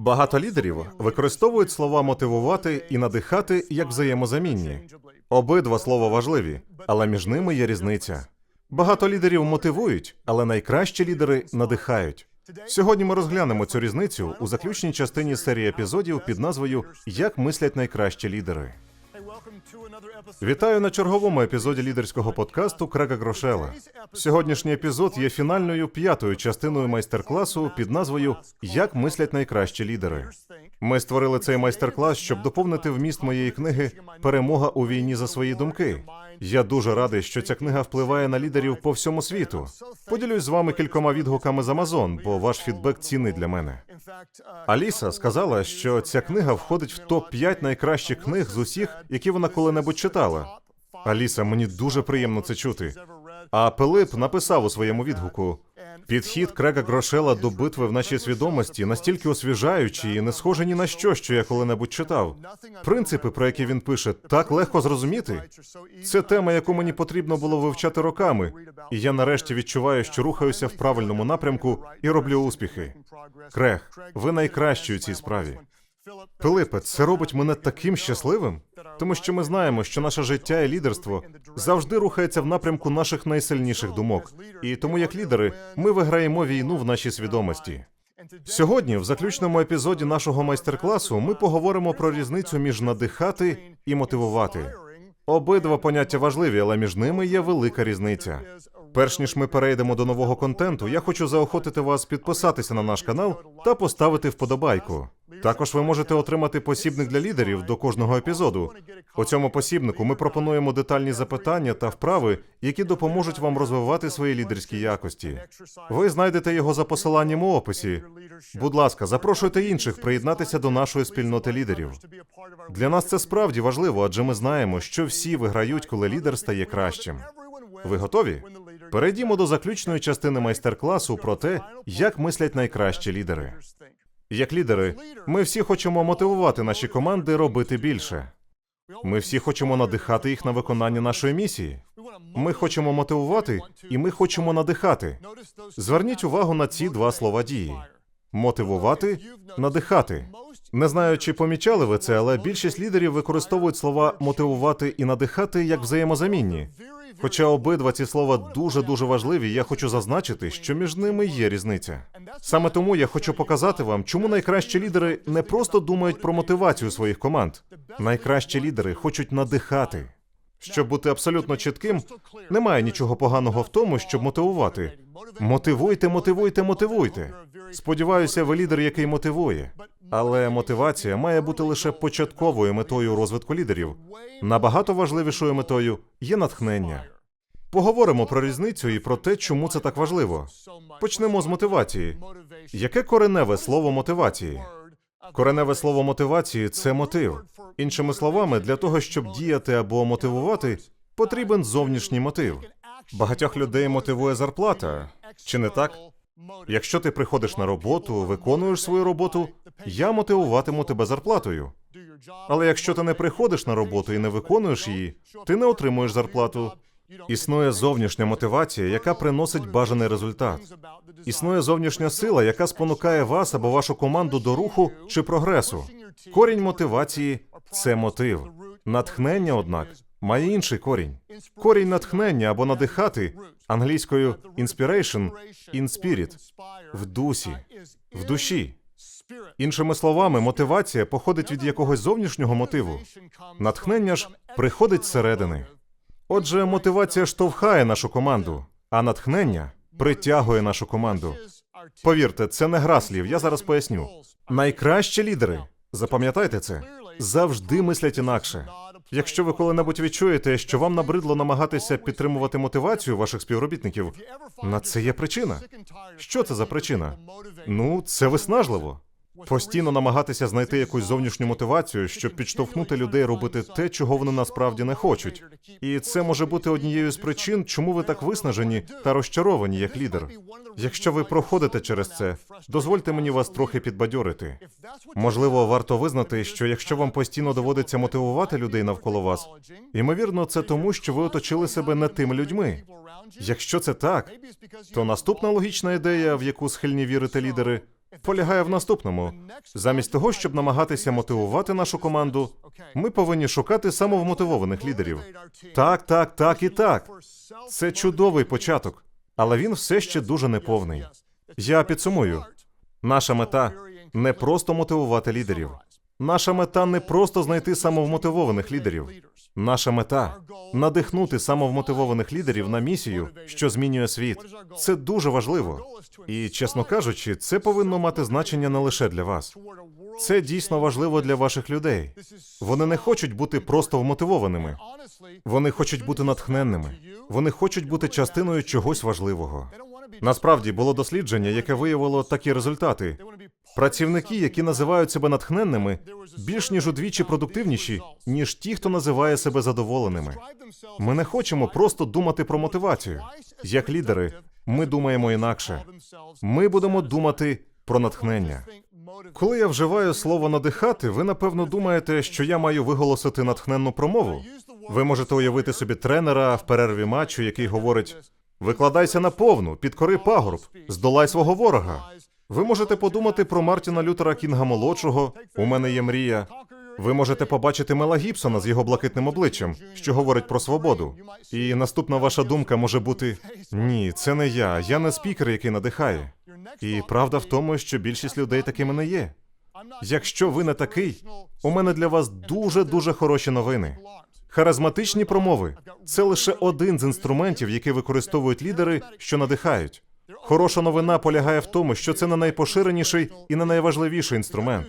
Багато лідерів використовують слова мотивувати і надихати як взаємозамінні. Обидва слова важливі, але між ними є різниця. Багато лідерів мотивують, але найкращі лідери надихають. Сьогодні ми розглянемо цю різницю у заключній частині серії епізодів під назвою Як мислять найкращі лідери. Вітаю на черговому епізоді лідерського подкасту Крега Грошела. Сьогоднішній епізод є фінальною п'ятою частиною майстер-класу під назвою Як мислять найкращі лідери. Ми створили цей майстер-клас, щоб доповнити вміст моєї книги Перемога у війні за свої думки. Я дуже радий, що ця книга впливає на лідерів по всьому світу. Поділюсь з вами кількома відгуками з Амазон, бо ваш фідбек цінний для мене. Аліса сказала, що ця книга входить в топ 5 найкращих книг з усіх, які вона коли-небудь читала. Аліса, мені дуже приємно це чути. А Пилип написав у своєму відгуку: підхід Крега Грошела до битви в нашій свідомості настільки освіжаючий і не схожий ні на що, що я коли-небудь читав. Принципи, про які він пише, так легко зрозуміти. Це тема, яку мені потрібно було вивчати роками, і я нарешті відчуваю, що рухаюся в правильному напрямку і роблю успіхи. Крег, ви найкращі у цій справі. Пилипе, це робить мене таким щасливим, тому що ми знаємо, що наше життя і лідерство завжди рухається в напрямку наших найсильніших думок. І тому, як лідери, ми виграємо війну в нашій свідомості. Сьогодні, в заключному епізоді нашого майстер-класу, ми поговоримо про різницю між надихати і мотивувати. Обидва поняття важливі, але між ними є велика різниця. Перш ніж ми перейдемо до нового контенту, я хочу заохотити вас підписатися на наш канал та поставити вподобайку. Також ви можете отримати посібник для лідерів до кожного епізоду. У цьому посібнику ми пропонуємо детальні запитання та вправи, які допоможуть вам розвивати свої лідерські якості. Ви знайдете його за посиланням у описі. Будь ласка, запрошуйте інших приєднатися до нашої спільноти лідерів. Для нас це справді важливо, адже ми знаємо, що всі виграють, коли лідер стає кращим. Ви готові? Перейдімо до заключної частини майстер-класу про те, як мислять найкращі лідери. Як лідери, ми всі хочемо мотивувати наші команди робити більше. Ми всі хочемо надихати їх на виконання нашої місії. Ми хочемо мотивувати і ми хочемо надихати. Зверніть увагу на ці два слова дії: мотивувати, надихати. Не знаю, чи помічали ви це, але більшість лідерів використовують слова мотивувати і надихати як взаємозамінні. Хоча обидва ці слова дуже дуже важливі, я хочу зазначити, що між ними є різниця. Саме тому я хочу показати вам, чому найкращі лідери не просто думають про мотивацію своїх команд. Найкращі лідери хочуть надихати. Щоб бути абсолютно чітким, немає нічого поганого в тому, щоб мотивувати. Мотивуйте, мотивуйте, мотивуйте. Сподіваюся, ви лідер, який мотивує. Але мотивація має бути лише початковою метою розвитку лідерів. Набагато важливішою метою є натхнення. Поговоримо про різницю і про те, чому це так важливо. Почнемо з мотивації. Яке кореневе слово мотивації? Кореневе слово мотивації це мотив. Іншими словами, для того, щоб діяти або мотивувати, потрібен зовнішній мотив. Багатьох людей мотивує зарплата. Чи не так? Якщо ти приходиш на роботу, виконуєш свою роботу, я мотивуватиму тебе зарплатою. Але якщо ти не приходиш на роботу і не виконуєш її, ти не отримуєш зарплату. Існує зовнішня мотивація, яка приносить бажаний результат. Існує зовнішня сила, яка спонукає вас або вашу команду до руху чи прогресу. Корінь мотивації це мотив. Натхнення, однак, має інший корінь. Корінь натхнення або надихати англійською inspiration – in spirit – в дусі, в душі. Іншими словами, мотивація походить від якогось зовнішнього мотиву. Натхнення ж приходить зсередини. Отже, мотивація штовхає нашу команду, а натхнення притягує нашу команду. Повірте, це не гра слів, я зараз поясню. Найкращі лідери, запам'ятайте це, завжди мислять інакше. Якщо ви коли-небудь відчуєте, що вам набридло намагатися підтримувати мотивацію ваших співробітників, на це є причина. Що це за причина? Ну, це виснажливо. Постійно намагатися знайти якусь зовнішню мотивацію, щоб підштовхнути людей робити те, чого вони насправді не хочуть. І це може бути однією з причин, чому ви так виснажені та розчаровані як лідер. Якщо ви проходите через це, дозвольте мені вас трохи підбадьорити. Можливо, варто визнати, що якщо вам постійно доводиться мотивувати людей навколо вас, ймовірно, це тому, що ви оточили себе не тими людьми. Якщо це так, то наступна логічна ідея, в яку схильні вірити лідери, полягає в наступному: замість того, щоб намагатися мотивувати нашу команду, ми повинні шукати самовмотивованих лідерів. Так, так, так і так. Це чудовий початок, але він все ще дуже неповний. Я підсумую: наша мета не просто мотивувати лідерів. Наша мета не просто знайти самовмотивованих лідерів. Наша мета надихнути самовмотивованих лідерів на місію, що змінює світ. Це дуже важливо. І, чесно кажучи, це повинно мати значення не лише для вас. Це дійсно важливо для ваших людей. Вони не хочуть бути просто вмотивованими. Вони хочуть бути натхненними. Вони хочуть бути частиною чогось важливого. Насправді було дослідження, яке виявило такі результати. Працівники, які називають себе натхненними, більш ніж удвічі продуктивніші, ніж ті, хто називає себе задоволеними. Ми не хочемо просто думати про мотивацію. Як лідери, ми думаємо інакше. Ми будемо думати про натхнення. Коли я вживаю слово надихати, ви напевно думаєте, що я маю виголосити натхненну промову. Ви можете уявити собі тренера в перерві матчу, який говорить: викладайся на повну, підкори пагорб, здолай свого ворога. Ви можете подумати про Мартіна Лютера Кінга молодшого. У мене є мрія. Ви можете побачити Мела Гібсона з його блакитним обличчям, що говорить про свободу. І наступна ваша думка може бути: ні, це не я. Я не спікер, який надихає. І правда в тому, що більшість людей такими не є. Якщо ви не такий, у мене для вас дуже дуже хороші новини. Харизматичні промови це лише один з інструментів, які використовують лідери, що надихають. Хороша новина полягає в тому, що це не найпоширеніший і не найважливіший інструмент.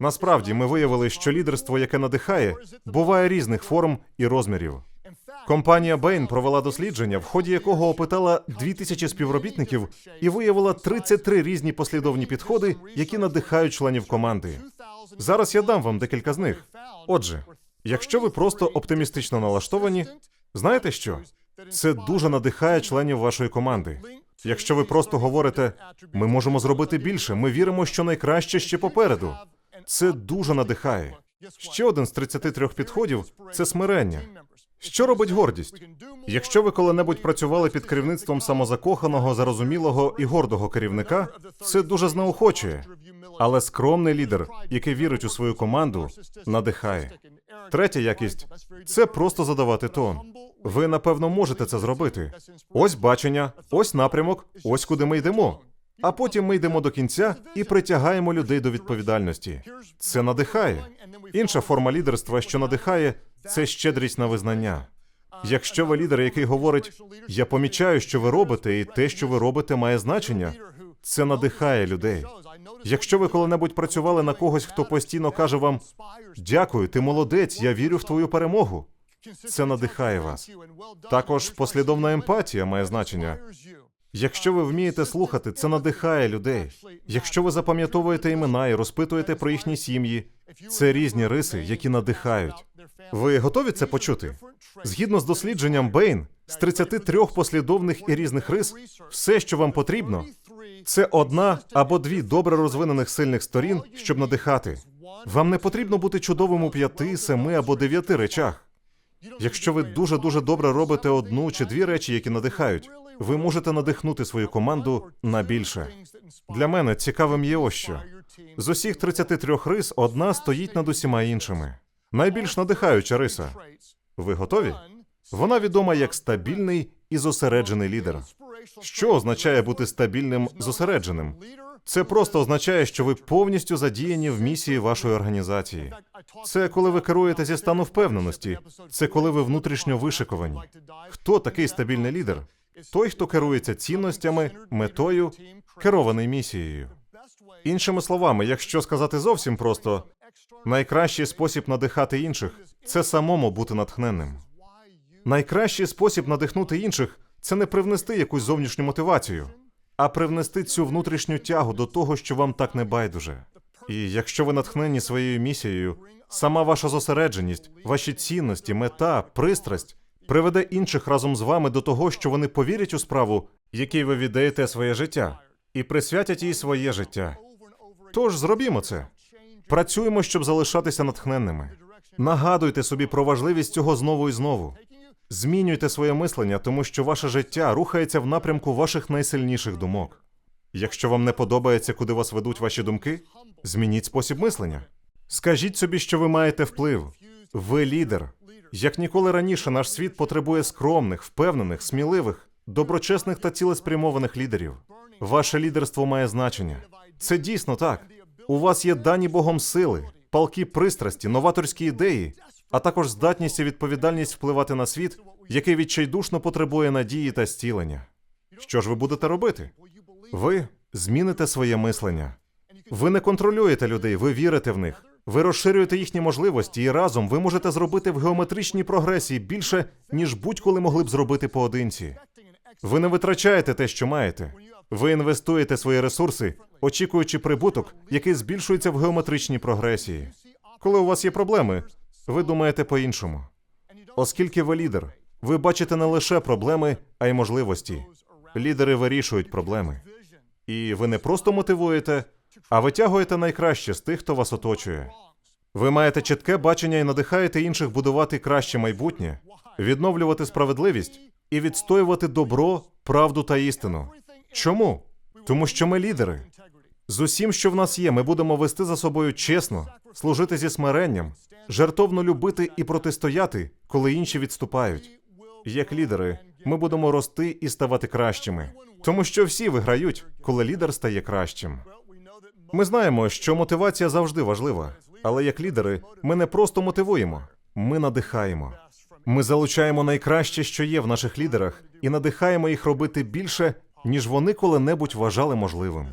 Насправді, ми виявили, що лідерство, яке надихає, буває різних форм і розмірів. Компанія Bain провела дослідження, в ході якого опитала 2000 співробітників і виявила 33 різні послідовні підходи, які надихають членів команди. Зараз я дам вам декілька з них. Отже, якщо ви просто оптимістично налаштовані, знаєте що? Це дуже надихає членів вашої команди. Якщо ви просто говорите, ми можемо зробити більше, ми віримо, що найкраще ще попереду. Це дуже надихає. Ще один з 33 підходів це смирення. Що робить гордість? Якщо ви коли-небудь працювали під керівництвом самозакоханого, зарозумілого і гордого керівника, це дуже знеохочує. Але скромний лідер, який вірить у свою команду, надихає. Третя якість це просто задавати тон. Ви напевно можете це зробити. Ось бачення, ось напрямок, ось куди ми йдемо. А потім ми йдемо до кінця і притягаємо людей до відповідальності. Це надихає. Інша форма лідерства, що надихає, це щедрість на визнання. Якщо ви лідер, який говорить, я помічаю, що ви робите, і те, що ви робите, має значення, це надихає людей. Якщо ви коли-небудь працювали на когось, хто постійно каже вам дякую, ти молодець, я вірю в твою перемогу. Це надихає вас. Також послідовна емпатія має значення. Якщо ви вмієте слухати, це надихає людей. Якщо ви запам'ятовуєте імена і розпитуєте про їхні сім'ї, це різні риси, які надихають. Ви готові це почути? Згідно з дослідженням Бейн, з 33 послідовних і різних рис, все, що вам потрібно, це одна або дві добре розвинених сильних сторін, щоб надихати. Вам не потрібно бути чудовим у п'яти, семи або дев'яти речах. Якщо ви дуже дуже добре робите одну чи дві речі, які надихають, ви можете надихнути свою команду на більше. Для мене цікавим є ось що. З усіх 33 рис одна стоїть над усіма іншими. Найбільш надихаюча риса. Ви готові? Вона відома як стабільний і зосереджений лідер. Що означає бути стабільним зосередженим? Це просто означає, що ви повністю задіяні в місії вашої організації. Це коли ви керуєте зі стану впевненості. Це коли ви внутрішньо вишиковані. Хто такий стабільний лідер? Той, хто керується цінностями, метою, керований місією. Іншими словами, якщо сказати зовсім просто, найкращий спосіб надихати інших це самому бути натхненним. Найкращий спосіб надихнути інших це не привнести якусь зовнішню мотивацію, а привнести цю внутрішню тягу до того, що вам так не байдуже. І якщо ви натхнені своєю місією, сама ваша зосередженість, ваші цінності, мета, пристрасть приведе інших разом з вами до того, що вони повірять у справу, якій ви віддаєте своє життя, і присвятять їй своє життя. Тож зробімо це. Працюємо, щоб залишатися натхненними. Нагадуйте собі про важливість цього знову і знову. Змінюйте своє мислення, тому що ваше життя рухається в напрямку ваших найсильніших думок. Якщо вам не подобається, куди вас ведуть ваші думки, змініть спосіб мислення. Скажіть собі, що ви маєте вплив. Ви лідер. Як ніколи раніше, наш світ потребує скромних, впевнених, сміливих, доброчесних та цілеспрямованих лідерів. Ваше лідерство має значення. Це дійсно так. У вас є дані Богом сили, палки пристрасті, новаторські ідеї, а також здатність і відповідальність впливати на світ, який відчайдушно потребує надії та зцілення. Що ж ви будете робити? Ви зміните своє мислення. Ви не контролюєте людей, ви вірите в них. Ви розширюєте їхні можливості, і разом ви можете зробити в геометричній прогресії більше, ніж будь-коли могли б зробити поодинці. Ви не витрачаєте те, що маєте. Ви інвестуєте свої ресурси, очікуючи прибуток, який збільшується в геометричній прогресії. Коли у вас є проблеми, ви думаєте по-іншому. Оскільки ви лідер, ви бачите не лише проблеми, а й можливості. Лідери вирішують проблеми. І ви не просто мотивуєте, а витягуєте найкраще з тих, хто вас оточує. Ви маєте чітке бачення і надихаєте інших будувати краще майбутнє, відновлювати справедливість і відстоювати добро, правду та істину. Чому? Тому що ми лідери. З усім, що в нас є, ми будемо вести за собою чесно, служити зі смиренням, жертовно любити і протистояти, коли інші відступають. Як лідери, ми будемо рости і ставати кращими, тому що всі виграють, коли лідер стає кращим. Ми знаємо, що мотивація завжди важлива, але як лідери, ми не просто мотивуємо, ми надихаємо. Ми залучаємо найкраще, що є в наших лідерах, і надихаємо їх робити більше, ніж вони коли-небудь вважали можливим.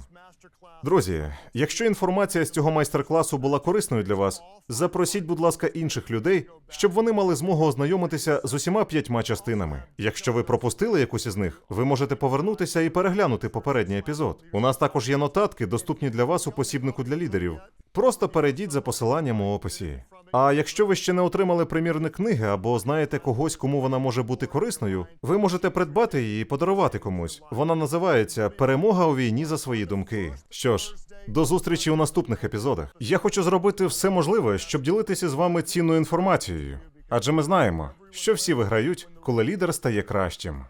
Друзі, якщо інформація з цього майстер-класу була корисною для вас, запросіть, будь ласка, інших людей, щоб вони мали змогу ознайомитися з усіма п'ятьма частинами. Якщо ви пропустили якусь із них, ви можете повернутися і переглянути попередній епізод. У нас також є нотатки, доступні для вас у посібнику для лідерів. Просто перейдіть за посиланням у описі. А якщо ви ще не отримали примірник книги або знаєте когось, кому вона може бути корисною, ви можете придбати її і подарувати комусь. Вона називається Перемога у війні за свої думки. Що ж, до зустрічі у наступних епізодах. Я хочу зробити все можливе, щоб ділитися з вами цінною інформацією. Адже ми знаємо, що всі виграють, коли лідер стає кращим.